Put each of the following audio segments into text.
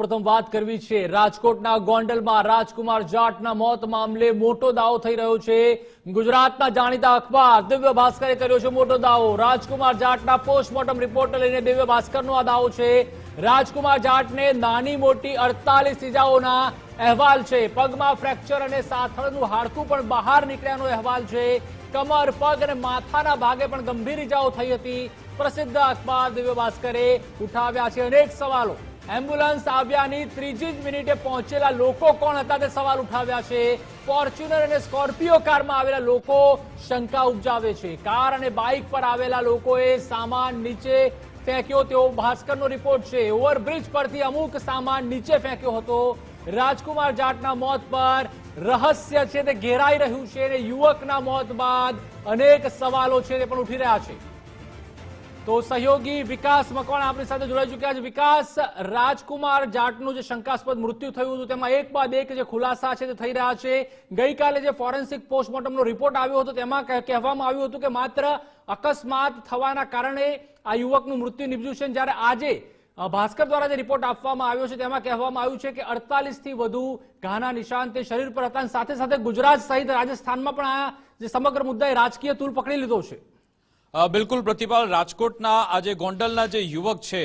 સૌપ્રથમ વાત કરવી છે. રાજકોટના ગોંડલમાં રાજકુમાર જાટના મોત મામલે મોટો દાવો થઈ રહ્યો છે. ગુજરાતના જાણીતા અખબાર દિવ્ય ભાસ્કરે કર્યો છે મોટો દાવો. રાજકુમાર જાટના પોસ્ટમોર્ટમ રિપોર્ટ લઈને દિવ્ય ભાસ્કરનો આ દાવો છે. રાજકુમાર જાટને નાની મોટી અડતાલીસ ઇજાઓના અહેવાલ છે. પગમાં ફ્રેક્ચર અને સાથળનું હાડકું પણ બહાર નીકળ્યાનો અહેવાલ છે. કમર, પગ અને માથાના ભાગે પણ ગંભીર ઇજાઓ થઈ હતી. પ્રસિદ્ધ અખબાર દિવ્ય ભાસ્કરે ઉઠાવ્યા છે અનેક સવાલો. એમ્બ્યુલન્સ આવ્યાની ત્રીજી જ મિનિટે પહોંચેલા લોકો કોણ હતા તે સવાલ ઉઠાવ્યા છે. ફોર્ચ્યુનર અને સ્કોર્પિયો કારમાં આવેલા લોકો શંકા ઉપજાવે છે. કાર અને બાઇક પર આવેલા લોકોએ સામાન નીચે ફેંક્યો. તેવો ભાસ્કરનો રિપોર્ટ છે. ઓવરબ્રિજ પરથી અમુક સામાન નીચે ફેંક્યો હતો. રાજકુમાર જાટના મોત પર રહસ્ય છે તે ઘેરાઈ રહ્યું છે અને યુવકના મોત બાદ અનેક સવાલો છે તે પણ ઉઠી રહ્યા છે. તો સહયોગી વિકાસ મકવાણા આપણી સાથે જોડાઈ ચુક્યા છે? વિકાસ રાજકુમાર જાટનું જે શંકાસ્પદ મૃત્યુ થયું હતું, તેમાં એક બાદ એક જે ખુલાસા છે તે થઈ રહ્યા છે. ગઈકાલે જે ફોરેન્સિક પોસ્ટમોર્ટમનો રિપોર્ટ આવ્યો હતો, તેમાં કહેવામાં આવ્યું હતું કે માત્ર અકસ્માત થવાના કારણે આ યુવકનું મૃત્યુ નિપજ્યું છે. જ્યારે આજે ભાસ્કર દ્વારા જે રિપોર્ટ આપવામાં આવ્યો છે, તેમાં કહેવામાં આવ્યું છે કે 48 થી વધુ ઘાના નિશાન તે શરીર પર હતા સાથે સાથે ગુજરાત સહિત રાજસ્થાનમાં પણ આ જે સમગ્ર મુદ્દાએ રાજકીય તૂલ પકડી લીધો છે. બિલકુલ પ્રતિપાલ, રાજકોટના આજે ગોંડલના જે યુવક છે,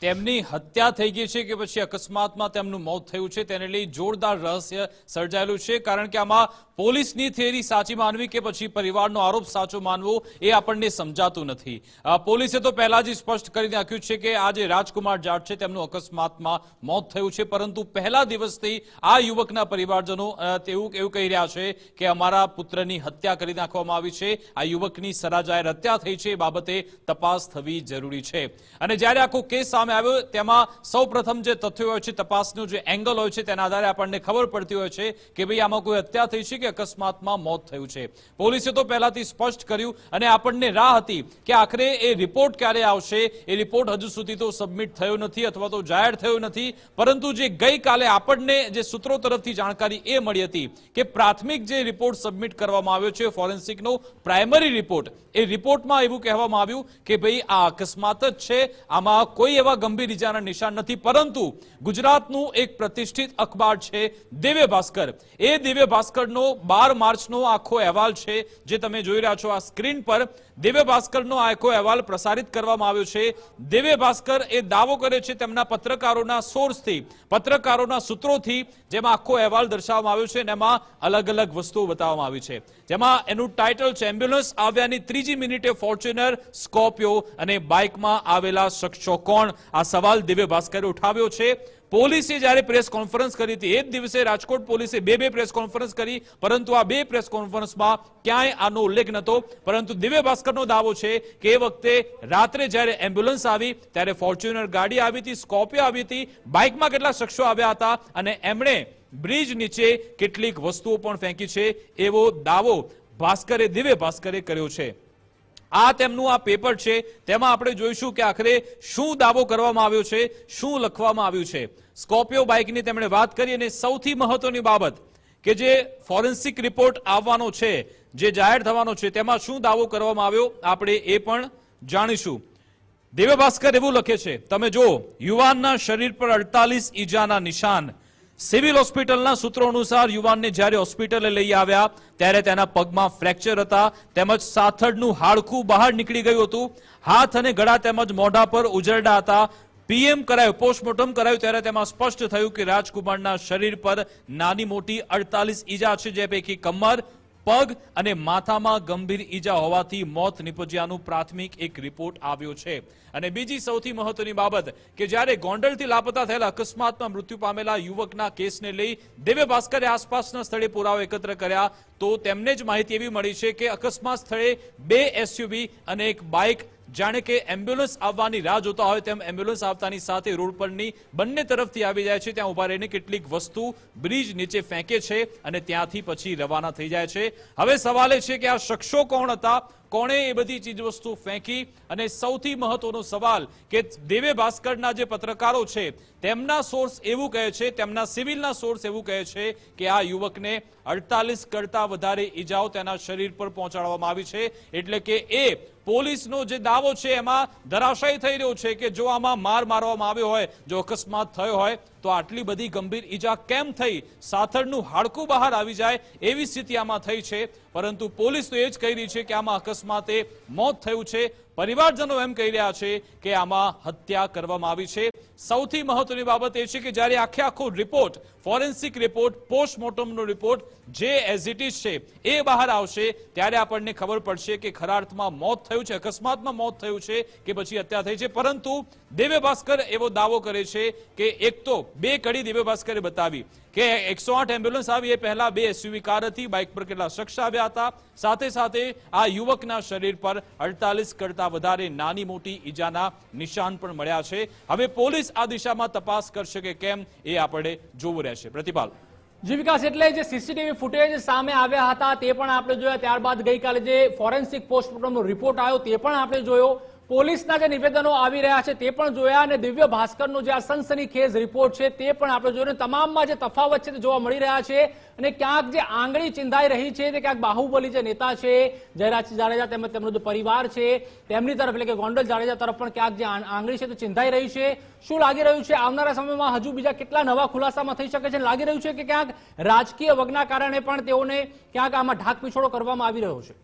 તેમની હત્યા થઈ ગઈ છે કે પછી અકસ્માતમાં તેમનું મોત થયું છે, તેને લઈ જોરદાર રહસ્ય સર્જાયેલું છે, કારણ કે આમાં પોલીસની થિયરી સાચી માનવી કે પછી પરિવારનો આરોપ સાચો માનવો એ આપણને સમજાતું નથી. પોલીસે તો પહેલા જ સ્પષ્ટ કરી નાખ્યું છે કે આ જે રાજકુમાર જાટ છે, તેમનું અકસ્માતમાં મોત થયું છે, પરંતુ પહેલા દિવસથી આ યુવકના પરિવારજનો તેવું એવું કહી રહ્યા છે કે અમારા પુત્રની હત્યા કરી નાખવામાં આવી છે, આ યુવકની સરાજાહેર હત્યા થઈ છે, એ બાબતે તપાસ થવી જરૂરી છે. અને જ્યારે આખો કેસ સામે આવ્યો, તેમાં સૌપ્રથમ જે તથ્યો હોય છે, તપાસનું જે એંગલ હોય છે, તેના આધારે આપણને ખબર પડતી હોય છે કે ભાઈ આમાં કોઈ હત્યા થઈ છે કે અકસ્માતમાં મોત થયું છે. પોલીસે તો પહેલાથી સ્પષ્ટ કર્યું અને આપણને રાહ હતી કે આખરે એ રિપોર્ટ ક્યારે આવશે? એ રિપોર્ટ હજુ સુધી તો સબમિટ થયો નથી અથવા તો જાહેર થયો નથી. પરંતુ જે ગઈકાલે આપણને જે સૂત્રો તરફથી જાણકારી એ મળી હતી કે પ્રાથમિક જે રિપોર્ટ સબમિટ કરવામાં આવ્યો છે, ફોરેન્સિકનો પ્રાઇમરી રિપોર્ટ, એ રિપોર્ટમાં એવું કહેવામાં આવ્યું કે ભાઈ આ અકસ્માત જ છે, આમાં કોઈ એવા ગંભીર ઇજાના નિશાન નથી. પરંતુ ગુજરાતનું એક પ્રતિષ્ઠિત અખબાર છે, દિવ્ય ભાસ્કર. એ દિવ્ય ભાસ્કરનો બાર માર્ચનો આખો અહેવાલ છે જે તમે જોઈ રહ્યા છો આ સ્ક્રીન પર. દિવ્ય ભાસ્કરનો આખો અહેવાલ પ્રસારિત કરવામાં આવ્યો છે. દિવ્ય ભાસ્કર એ દાવો કરે છે તેમના પત્રકારોના સોર્સથી પત્રકારોના સૂત્રોથી જેમાં આખો અહેવાલ દર્શાવવામાં આવ્યો છે એમાં અલગ અલગ વસ્તુઓ બતાવવામાં આવી છે. જેમાં એનું ટાઇટલ છે એમ્બ્યુલન્સ આવ્યાની ત્રીજી મિનિટે ફોર્ચ્યુનર સ્કોર્પિયો અને બાઇકમાં આવેલા શખ્સો કોણ? આ સવાલ દિવ્ય ભાસ્કરે ઉઠાવ્યો છે. પોલીસે જ્યારે પ્રેસ કોન્ફરન્સ કરી હતી, એ જ દિવસે રાજકોટ પોલીસે બે બે પ્રેસ કોન્ફરન્સ કરી, પરંતુ આ બે પ્રેસ કોન્ફરન્સમાં ક્યાંય આનો ઉલ્લેખ નહોતો. પરંતુ દિવ્ય ભાસ્કરનો દાવો છે કે એ વખતે રાત્રે જ્યારે એમ્બ્યુલન્સ આવી, ત્યારે ફોર્ચ્યુનર ગાડી આવી હતી, સ્કોર્પિયો આવી હતી, બાઇકમાં કેટલા શખ્સો આવ્યા હતા અને એમણે બ્રિજ નીચે કેટલીક વસ્તુઓ પણ ફેંકી છે, એવો દાવો ભાસ્કરે, દિવ્ય ભાસ્કરે કર્યો છે. આ તેમનું આ પેપર છે. તેમાં આપણે જોઈશું કે આખરે શું દાવો કરવામાં આવ્યો છે, શું લખવામાં આવ્યું છે. સ્કોર્પિયો બાઇકની તેમણે વાત કરી અને સૌથી મહત્વની બાબત કે જે ફોરેન્સિક રિપોર્ટ આવવાનો છે, જે જાહેર થવાનો છે, તેમાં શું દાવો કરવામાં આવ્યો આપણે એ પણ જાણીશું. દિવ્ય એવું લખે છે, તમે જો યુવાનના શરીર પર અડતાલીસ ઈજાના નિશાન સિવિલ હોસ્પિટલના સૂત્રો અનુસાર યુવાનને જ્યારે હોસ્પિટલે લઈ આવ્યા, ત્યારે તેના પગમાં ફ્રેક્ચર હતા, તેમજ સાથળનું હાડકું બહાર નીકળી ગયું હતું. હાથ અને ગળા તેમજ મોઢા પર ઉજરડા હતા. પીએમ કરાયું, પોસ્ટમોર્ટમ કરાયું, ત્યારે તેમાં સ્પષ્ટ થયું કે રાજકુમારના શરીર પર નાની મોટી અડતાલીસ ઈજા છે, જે પૈકી કમર પગ અને માથામાં ગંભીર ઈજા હોવાથી મોત નિપજ્યાનું પ્રાથમિક એક રિપોર્ટ આવ્યો છે. અને બીજી સૌથી મહત્વની બાબત કે જ્યારે ગોંડલથી લાપતા થયેલા અકસ્માતમાં મૃત્યુ પામેલા યુવકના કેસને લઈ દિવ્ય ભાસ્કરે આસપાસના સ્થળે પુરાવા એકત્ર કર્યા, તો તેમને જ માહિતી એવી મળી છે કે અકસ્માત સ્થળે બે એસયુવી અને એક બાઇક જાણે કે એમ્બ્યુલન્સ આવવાની રાહ જોતા હોય તેમ એમ્બ્યુલન્સ આવતાની સાથે રોડ પરની બંને તરફથી આવી જાય છે. ત્યાં ઊભા રહીને કેટલીક વસ્તુ બ્રિજ નીચે ફેંકે છે અને ત્યાંથી પછી રવાના થઈ જાય છે. હવે સવાલ એ છે કે આ શખ્સો કોણ હતા? કોણે એ બધી ચીજવસ્તુ ફેંકી? અને સૌથી મહત્વનો સવાલ કે દેવે ભાસ્કરના જે પત્રકારો છે, તેમના સોર્સ એવું કહે છે, તેમના સિવિલના સોર્સ એવું કહે છે કે આ યુવકને અડતાલીસ કરતા વધારે ઈજાઓ તેના શરીર પર પહોંચાડવામાં આવી છે. એટલે કે એ પોલીસનો જે દાવો છે, એમાં ધરાશય થઈ રહ્યો છે કે જો આમાં માર મારવામાં આવ્યો હોય, જો અકસ્માત થયો હોય તો આટલી બધી ગંભીર ઈજા કેમ થઈ? સાથળનું હાડકું બહાર આવી જાય એવી સ્થિતિ આમાં થઈ છે. પરંતુ પોલીસ તો એ જ કહી રહી છે કે આમાં અકસ્માતે મોત થયું છે. પરિવારજનો એમ કહી રહ્યા છે કે આમાં હત્યા કરવામાં આવી છે. સૌથી મહત્વની બાબત એ છે કે જ્યારે આખે આખો રિપોર્ટ, ફોરેન્સિક રિપોર્ટ, પોસ્ટમોર્ટમનો રિપોર્ટ જે એઝ ઇટ ઇઝ છે, એ બહાર આવશે, ત્યારે આપણને ખબર પડશે કે ખરા અર્થમાં મોત થયું છે, અકસ્માતમાં મોત થયું છે કે પછી હત્યા થઈ છે. પરંતુ દિવ્ય ભાસ્કર એવો દાવો કરે છે કે એક તો બે કડી દિવ્ય ભાસ્કરે બતાવી. કે એકસો આઠ એમ્બ્યુલન્સ આવી એ પહેલા બે એસયુવી કાર હતી બાઇક પર કેટલા શખ્સ આવ્યા હતા. સાથે સાથે આ યુવકના શરીર પર અડતાલીસ કરતા વધારે નાની મોટી ઈજાના નિશાન પણ મળ્યા છે. હવે પોલીસ આ દિશામાં તપાસ કરશે કે કેમ એ આપણે જોવું રહેશે. પ્રતિપાલ. જી વિકાસ, એટલે જે સીસીટીવી ફૂટેજ સામે આવ્યા હતા તે પણ આપણે જોયા. ત્યારબાદ ગઈકાલે જે ફોરેન્સિક પોસ્ટમોર્ટમનો રિપોર્ટ આવ્યો તે પણ આપણે જોયો. પોલીસના જે નિવેદનો આવી રહ્યા છે તે પણ જોયા અને દિવ્ય ભાસ્કરનો જે આ સનસનીખેજ રિપોર્ટ છે તે પણ આપણે જોયો તમામમાં જે તફાવત છે તે જોવા મળી રહ્યા છે અને ક્યાંક જે આંગળી ચિંધાઈ રહી છે તે ક્યાંક બાહુબલી જે નેતા છે જયરાજસિંહ જાડેજા તેમજ તેમનો જે પરિવાર છે, તેમની તરફ એટલે કે ગોંડલ જાડેજા તરફ પણ ક્યાંક જે આંગળી છે તે ચિંધાઈ રહી છે. શું લાગી રહ્યું છે? આવનારા સમયમાં હજુ બીજા કેટલા નવા ખુલાસામાં થઈ શકે છે? લાગી રહ્યું છે કે ક્યાંક રાજકીય વગના કારણે પણ તેઓને ક્યાંક આમાં ઢાક પીછોડો કરવામાં આવી રહ્યો છે?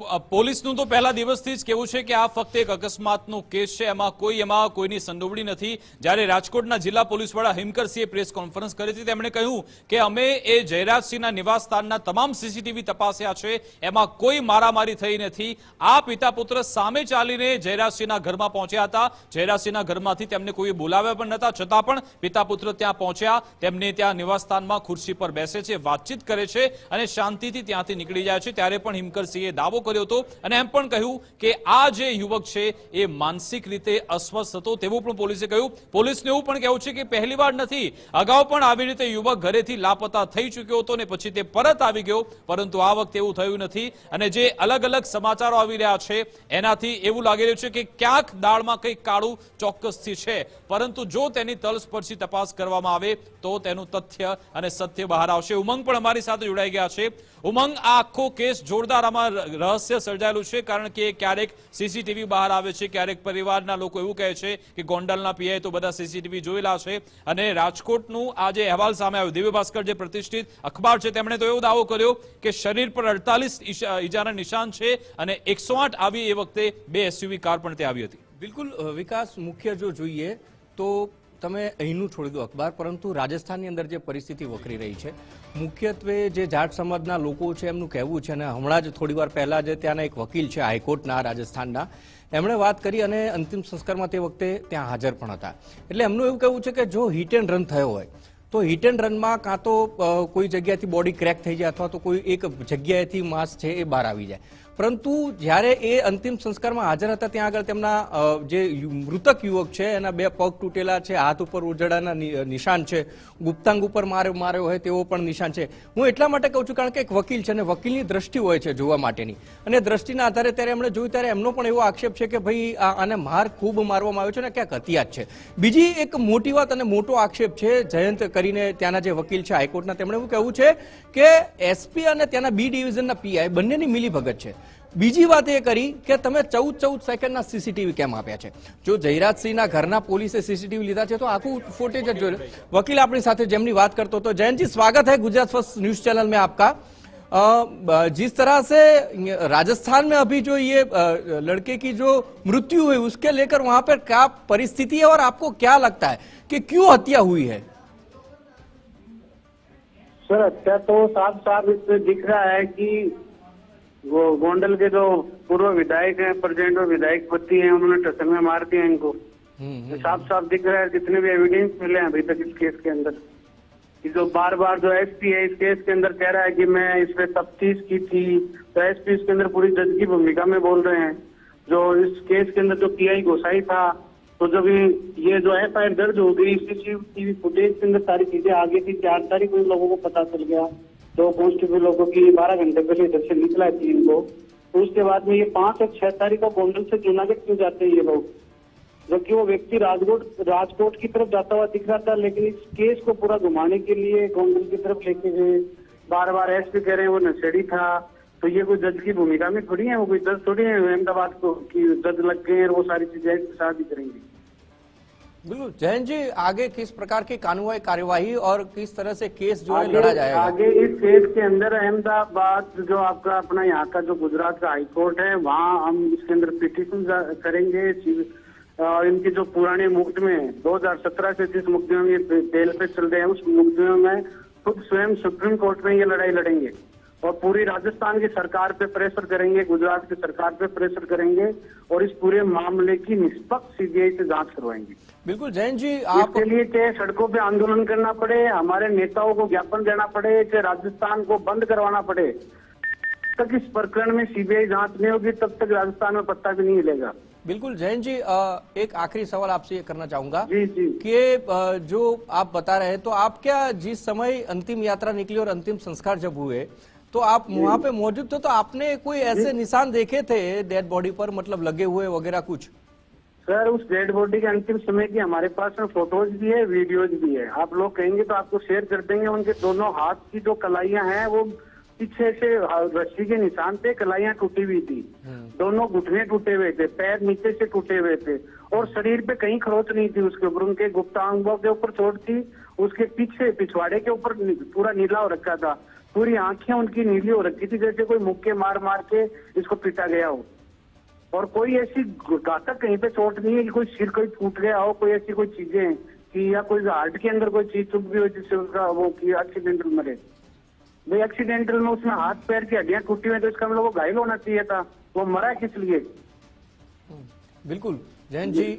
પોલીસનું તો પહેલા દિવસથી જ કેવું છે કે આ ફક્ત એક અકસ્માતનો કેસ છે. એમાં કોઈ, એમાં કોઈની સંડોવણી નથી. જ્યારે રાજકોટના જિલ્લા પોલીસ વડા હિમકરસિંહે પ્રેસ કોન્ફરન્સ કરી હતી, તેમણે કહ્યું કે અમે એ જયરાજસિંહના નિવાસસ્થાનના તમામ સીસીટીવી તપાસ્યા છે. એમાં કોઈ મારામારી થઈ નથી. આ પિતા પુત્ર સામે ચાલીને જયરાજસિંહના ઘરમાં પહોંચ્યા હતા. જયરાજસિંહના ઘરમાંથી તેમને કોઈ બોલાવ્યા પણ નતા છતાં પણ પિતા પુત્ર ત્યાં પહોંચ્યા. તેમને ત્યાં નિવાસસ્થાનમાં ખુરશી પર બેસે છે, વાતચીત કરે છે અને શાંતિથી ત્યાંથી નીકળી જાય છે. ત્યારે પણ હિમકરસિંહે દાવો કર્યો હતો અને એમ પણ કહ્યું કે આ જે યુવક છે એ માનસિક રીતે અસ્વસ્થ હતો તેવું પણ પોલીસે કહ્યું. પોલીસને એવું પણ કહેવું છે કે પહેલી વાર નથી. અગાઉ પણ આવી રીતે યુવક ઘરેથી લાપતા થઈ ચૂક્યો હતો ને પછી તે પરત આવી ગયો, પરંતુ આ વખતે એવું થયું નથી. અને જે અલગ અલગ સમાચારો આવી રહ્યા છે, એનાથી એવું લાગી રહ્યું છે કે ક્યાંક દાળમાં કંઈક કાળું ચોક્કસથી છે. પરંતુ જો તેની તલસ્પર્શી તપાસ કરવામાં આવે, તો તેનું તથ્ય અને સત્ય બહાર આવશે. ઉમંગ પણ અમારી સાથે જોડાઈ ગયા છે. ઉમંગ, આ આખો કેસ જોરદાર આમાં રહસ્ય સર્જાયેલું છે કારણ કે ક્યારેક સીસીટીવી બહાર આવે છે, ક્યારેક પરિવારના લોકો એવું કહે છે કે ગોંડલના પીઆઈ તો બધા સીસીટીવી જોયેલા છે. અને રાજકોટનું આ જે અહેવાલ સામે આવ્યો દિવ્ય ભાસ્કર જે પ્રતિષ્ઠિત અખબાર છે, તેમણે તો એવો દાવો કર્યો કે શરીર પર અડતાલીસ ઈજાના નિશાન છે અને એકસો આવી એ વખતે બે એસયુવી કાર પણ ત્યાં આવી હતી. બિલકુલ વિકાસ મુખ્ય જો જોઈએ તો તમે અહીંનું છોડી દો અખબાર, પરંતુ રાજસ્થાનની અંદર જે પરિસ્થિતિ વકરી રહી છે, મુખ્યત્વે જે જાટ સમાજના લોકો છે એમનું કહેવું છે, અને હમણાં જ થોડી વાર પહેલા જે ત્યાંના એક વકીલ છે હાઈકોર્ટના, રાજસ્થાનના, એમણે વાત કરી અને અંતિમ સંસ્કારમાં તે વખતે ત્યાં હાજર પણ હતા. એટલે એમનું એવું કહેવું છે કે જો હિટ એન્ડ રન થયો હોય, તો હિટ એન્ડ રનમાં કાં તો કોઈ જગ્યાથી બોડી ક્રેક થઈ જાય અથવા તો કોઈ એક જગ્યાએથી માંસ છે એ બહાર આવી જાય. પરંતુ જ્યારે એ અંતિમ સંસ્કારમાં હાજર હતા, ત્યાં આગળ તેમના જે મૃતક યુવક છે, એના બે પગ તૂટેલા છે, હાથ ઉપર ઉજળાના નિશાન છે, ગુપ્તાંગ ઉપર માર્યો માર્યો હોય તેવો પણ નિશાન છે. હું એટલા માટે કહું છું કારણ કે એક વકીલ છે અને વકીલની દ્રષ્ટિ હોય છે જોવા માટેની. અને દ્રષ્ટિના આધારે ત્યારે એમણે જોયું, ત્યારે એમનો પણ એવો આક્ષેપ છે કે ભાઈ આને માર ખૂબ મારવામાં આવ્યો છે અને ક્યાંક હત્યા જ છે. બીજી એક મોટી વાત અને મોટો આક્ષેપ છે, જયંત કરીને ત્યાંના જે વકીલ છે હાઈકોર્ટના, તેમણે એવું કહેવું છે કે એસપી અને ત્યાંના બી ડિવિઝનના પીઆઈ બંનેની મિલીભગત છે. બીજી વાત એ કરી કે તમે ચૌદ ચૌદ સેકન્ડના સીસીટીવી કેમ આપ્યા છે જો જયરાજસિંહના ઘરના પોલીસે સીસીટીવી લીધા છે તો આખું ફૂટેજ જ જોયું વકીલ આપણી સાથે જેમની વાત કરતો હતો જયંતજી સ્વાગત है गुजरात फर्स्ट न्यूज चैनल में आपका अ, ब- जिस तरह से राजस्थान में अभी जो ये अ, लड़के की जो मृत्यु हुई उसके लेकर वहां पर क्या परिस्थिति है और आपको क्या लगता है कि क्यों हत्या हुई है सर हत्या तो साफ साफ इसमें दिख रहा है कि वो गोंडल के जो पूर्व विधायक हैं प्रेजेंट और विधायक पति हैं उन्होंने टसल में मार दिया इनको। साफ़ साफ़ दिख रहा है जितने भी एविडेंस मिले हैं अभी तक इस केस के अंदर। कि जो बार बार जो एसपी है इस केस के अंदर कह रहा है कि मैं इस पे तफ्तीश की थी। तो एसपी इसके अंदर पूरी जज की भूमिका में बोल रहे हैं। जो इस केस के अंदर जो पीआई गोसाई था तो जब ये जो एफ़ आई दर्ज हो गई सीसीटीवी फुटेज के अंदर सारी चीज़ें आ गई थी चार तारीख को लोगों को पता चल गया। दो कांस्टेबल लोगों की बारह घंटे पहले इधर से निकला है तीन को। तो उसके बाद में ये पाँच और छह तारीख को गोंडल से जूनागढ़ क्यों जाते हैं ये लोग? जबकि वो व्यक्ति राजकोट राजकोट की तरफ़ जाता हुआ दिख रहा था, लेकिन इस केस को पूरा घुमाने के लिए गोंडल की तरफ़ लेके गए। बार बार एसपी कह रहे हैं वो नशेड़ी था। तो ये कोई जज की भूमिका में थोड़ी है? वो कोई जज थोड़ी है अहमदाबाद को कि जज लग गए और वो सारी चीज़ें साथ ही करेंगे? बिल्कुल जैन जी आगे किस प्रकार की कानूनी कार्यवाही और किस तरह से केस जो है आगे लड़ा जाएगा आगे इस केस के अंदर अहमदाबाद जो आपका अपना यहाँ का जो गुजरात का हाई कोर्ट है वहाँ हम इसके अंदर पिटिशन करेंगे और इनकी जो पुराने मुकदमे 2017 से जिस मुकदमे में ये बेल पे चल रहे हैं उस मुकदमे में खुद स्वयं सुप्रीम कोर्ट में ये लड़ाई लड़ेंगे और पूरी राजस्थान की सरकार पे प्रेशर करेंगे गुजरात की सरकार पे प्रेशर करेंगे और इस पूरे मामले की निष्पक्ष सीबीआई से जाँच करवाएँगे। बिल्कुल जैन जी आप इसके लिए चाहे सड़कों पे आंदोलन करना पड़े हमारे नेताओं को ज्ञापन देना पड़े चाहे राजस्थान को बंद करवाना पड़े तक इस प्रकरण में सीबीआई जाँच नहीं होगी तब तक राजस्थान में पत्ता भी नहीं मिलेगा बिल्कुल जैन जी एक आखिरी सवाल आपसे ये करना चाहूँगा जी जी। कि जो आप बता रहे हैं तो आप क्या जिस समय अंतिम यात्रा निकली और अंतिम संस्कार जब हुए तो आप वहाँ पे मौजूद थे तो आपने कोई ऐसे निशान देखे थे डेड बॉडी पर मतलब लगे हुए वगैरह कुछ? सर उस डेड बॉडी के अंतिम समय की हमारे पास में फ़ोटोज़ भी है वीडियोज़ भी है। आप लोग कहेंगे तो आपको शेयर कर देंगे उनके दोनों हाथ की जो कलाइयाँ हैं वो पीछे से रस्सी के निशान पे कलाइयाँ टूटी हुई थी। दोनों घुटने टूटे हुए थे पैर नीचे से टूटे हुए थे और शरीर पे कहीं खरोच नहीं थी उसके ऊपर। उनके गुप्तांगों के ऊपर चोट थी उसके पीछे पिछवाड़े के ऊपर पूरा नीला हो रखा था। पूरी आँखें उनकी नीली हो रखी थी जैसे कोई मुक्के मार मार के इसको पीटा गया हो। और कोई ऐसी घातक कहीं पे चोट नहीं है कि कोई सिर कोई फूट गया हो, कोई ऐसी कोई चीज़ें हैं कि या कोई हार्ट के अंदर कोई चीज़ चुप गई हो जिससे उसका वो कि एक्सीडेंटल मरे। भाई एक्सीडेंटल में उसमें हाथ, पैर की हड्डियाँ टूटी हुई तो इसका मतलब लोग घायल होना चाहिए था। वो मरा किस लिए? बिल्कुल। જયંતજી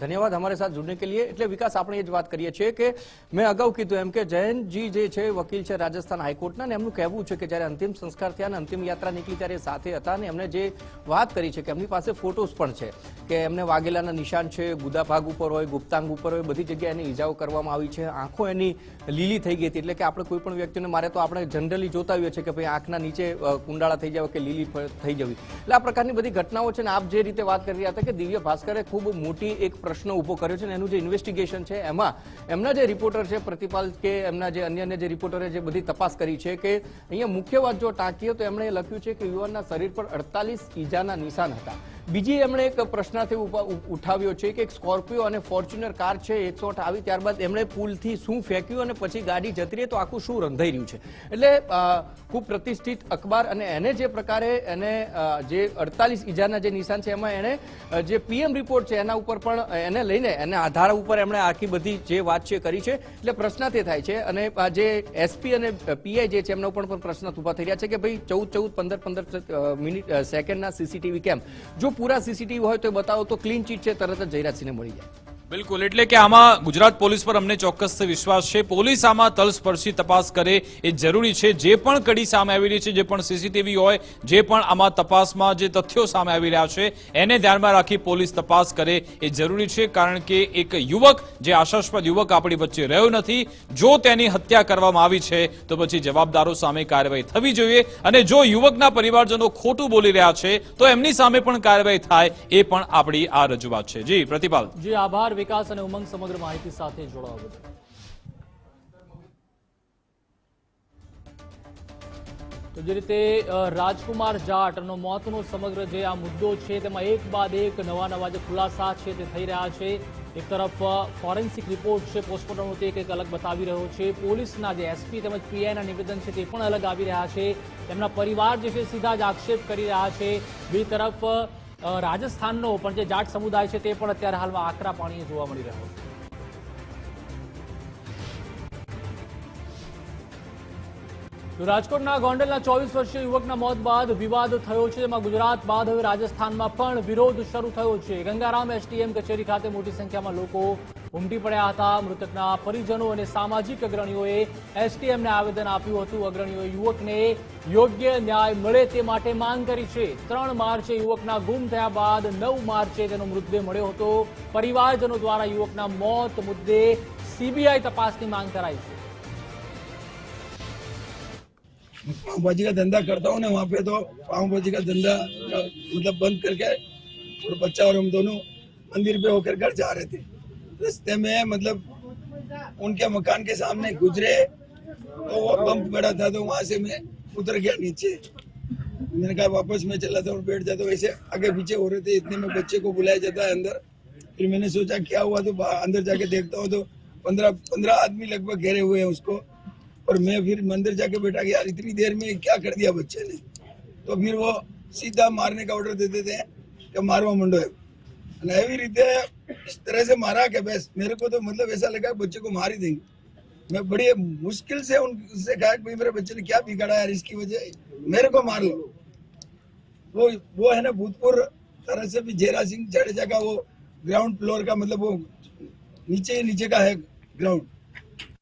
ધન્યવાદ અમારી સાથે જોડને કે લીએ. એટલે વિકાસ, આપણે એ જ વાત કરીએ છીએ કે મેં અગાઉ કીધું એમ કે જયંતજી જે છે, વકીલ છે રાજસ્થાન હાઈકોર્ટના ને એમનું કહેવું છે કે જ્યારે અંતિમ સંસ્કાર થયા અને અંતિમ યાત્રા નીકળી ત્યારે સાથે હતા અને એમને જે વાત કરી છે કે એમની પાસે ફોટોસ પણ છે કે એમને વાઘેલાના નિશાન છે ગુદા ભાગ ઉપર હોય, ગુપ્તાંગ ઉપર હોય, બધી જગ્યાએ એની ઈજાઓ કરવામાં આવી છે, આંખો એની લીલી થઈ ગઈ હતી. એટલે કે આપણે કોઈ પણ વ્યક્તિને, મારે તો આપણે જનરલી જોતા હોઈએ છીએ કે ભાઈ આંખના નીચે કુંડાળા થઈ જાવ કે લીલી થઈ જવી. એટલે આ પ્રકારની બધી ઘટનાઓ છે ને આપ જે રીતે વાત કરી રહ્યા હતા કે દિવ્ય ભાસ્કરે ખૂબ મોટી એક પ્રશ્ન ઊભો કર્યો છે અને એનું જે ઇન્વેસ્ટિગેશન છે, એમાં એમના જે રિપોર્ટર છે, પ્રતિપાલ કે એમના જે અન્ય અન્ય જે રિપોર્ટરે જે બધી તપાસ કરી છે કે અહીંયા મુખ્ય વાત જો ટાંકીએ તો એમણે લખ્યું છે કે યુવાનના શરીર પર અડતાલીસ ઈજાના નિશાન હતા. બીજી એમણે એક પ્રશ્નાર્થ ઉઠાવ્યો છે કે એક સ્કોર્પિયો અને ફોર્ચ્યુનર કાર છે, એકસો આવી ત્યારબાદ એમણે પુલથી શું ફેંક્યું અને પછી ગાડી જતી રહી તો આખું શું રંધાઈ રહ્યું છે? એટલે ખૂબ પ્રતિષ્ઠિત અખબાર અને એને જે પ્રકારે એને જે અડતાલીસ ઈજાના જે નિશાન છે એમાં એણે જે પીએમ રિપોર્ટ છે એના ઉપર પણ એને લઈને એને આધાર ઉપર એમણે આખી બધી જે વાત છે કરી છે. એટલે પ્રશ્ન તે થાય છે અને જે એસપી અને પીઆઈ જે છે એમના ઉપર પણ પ્રશ્ન ઊભા થઈ રહ્યા છે કે ભાઈ ચૌદ ચૌદ, પંદર પંદર મિનિટ સેકન્ડના સીસીટીવી કેમ? જો પૂરા સીસીટીવી હોય તો બતાવો તો ક્લીન ચીટ છે તરત જ જયરાજસિંહને મળી જાય. બિલકુલ, એટલે કે આમાં ગુજરાત પોલીસ પર અમને ચોક્કસ વિશ્વાસ છે. પોલીસ આમાં તલસ્પર્શી તપાસ કરે એ જરૂરી છે. જે પણ કડી સામે આવી રહી છે, જે પણ સીસીટીવી હોય, જે પણ આમાં તપાસમાં જે તથ્યો સામે આવી રહ્યા છે, એને ધ્યાનમાં રાખી પોલીસ તપાસ કરે એ જરૂરી છે. કારણ કે એક યુવક, જે આશાસ્પદ યુવક આપણી વચ્ચે રહ્યો નથી, જો તેની હત્યા કરવામાં આવી છે, તો પછી જવાબદારો સામે કાર્યવાહી થવી જોઈએ. અને જો યુવકના પરિવારજનો ખોટું બોલી રહ્યા છે, તો એમની સામે પણ કાર્યવાહી થાય એ પણ આપણી આ રજૂઆત છે. જી, પ્રતિપાલ. જી, આભાર. વિકાસ અને ઉમંગ સમગ્ર માહિતી સાથે જોડાવા બદલ. તો જે રીતે રાજકુમાર જાટનો મોતનો સમગ્ર જે આ મુદ્દો છે, તેમાં એક બાદ એક નવા નવા જે ખુલાસા છે તે થઈ રહ્યા છે. એક તરફ ફોરેન્સિક રિપોર્ટ છે, પોસ્ટમોર્ટમનો તે કંઈક અલગ બતાવી રહ્યો છે. પોલીસના જે એસપી તેમજ પીઆઈના નિવેદન છે તે પણ અલગ આવી રહ્યા છે. તેમના પરિવાર જે છે, સીધા જ આક્ષેપ કરી રહ્યા છે. બીજી તરફ રાજસ્થાનનો, પણ જે જાટ સમુદાય છે તે પણ અત્યારે હાલમાં આકરા પાણીએ જોવા મળી રહ્યો છે. રાજકોટના ગોંડલના ચોવીસ વર્ષીય યુવકના મોત બાદ વિવાદ થયો છે, જેમાં ગુજરાત બાદ હવે રાજસ્થાનમાં પણ વિરોધ શરૂ થયો છે. ગંગારામ એસટીએમ કચેરી ખાતે મોટી સંખ્યામાં લોકો ઉમટી પડ્યા હતા મૃતકના પરિજનો અને સામાજિક અગ્રણીઓએ એસટીએમને આવેદન આપ્યું હતું અગ્રણીઓએ યુવકને યોગ્ય ન્યાય મળે તે માટે માંગ કરી છે ત્રણ માર્ચે યુવકના ગુમ થયા બાદ નવ માર્ચે તેનો મૃતદેહ મળ્યો હતો પરિવારજનો દ્વારા યુવકના મોત મુદ્દે સીબીઆઈ તપાસની માંગ કરાઈ છે पाव भाजी का धंधा करता हूँ ना वहाँ पे तो पाव भाजी का धंधा अ, मतलब बंद करके और बच्चा और हम दोनों मंदिर पे होकर घर जा रहे थे रास्ते में मतलब उनके मकान के सामने गुजरे तो वो बम्प पड़ा था तो वहाँ से मैं उतर गया नीचे। मैंने कहा, वापस मैं चला था और बैठ जाता वैसे आगे पीछे हो रहे थे, इतने में बच्चे को बुलाया जाता है अंदर। फिर मैंने सोचा, क्या हुआ? तो अंदर जाके देखता हूँ तो पंद्रह पंद्रह आदमी लगभग घेरे हुए हैं उसको। और मैं फिर मंदिर जाके बैठा गया इतनी देर में क्या कर दिया बच्चे ने? तो फिर वो सीधा मारने का ऑर्डर देते हैं कि मारवा मंडो। है અને એવી રીતે इस तरह से मारा कि बस मेरे को तो मतलब ऐसा लगा बच्चे को मार ही देंगे मैं बड़ी मुश्किल से उनसे कहा कि भाई मेरे बच्चे ने क्या बिगाड़ा यार इसकी वजह मेरे को मार लो वो वो है ना भूतपूर्व तरह से भी जयराज सिंह जडेजा का वो ग्राउंड फ्लोर का मतलब वो नीचे ही नीचे का है ग्राउंड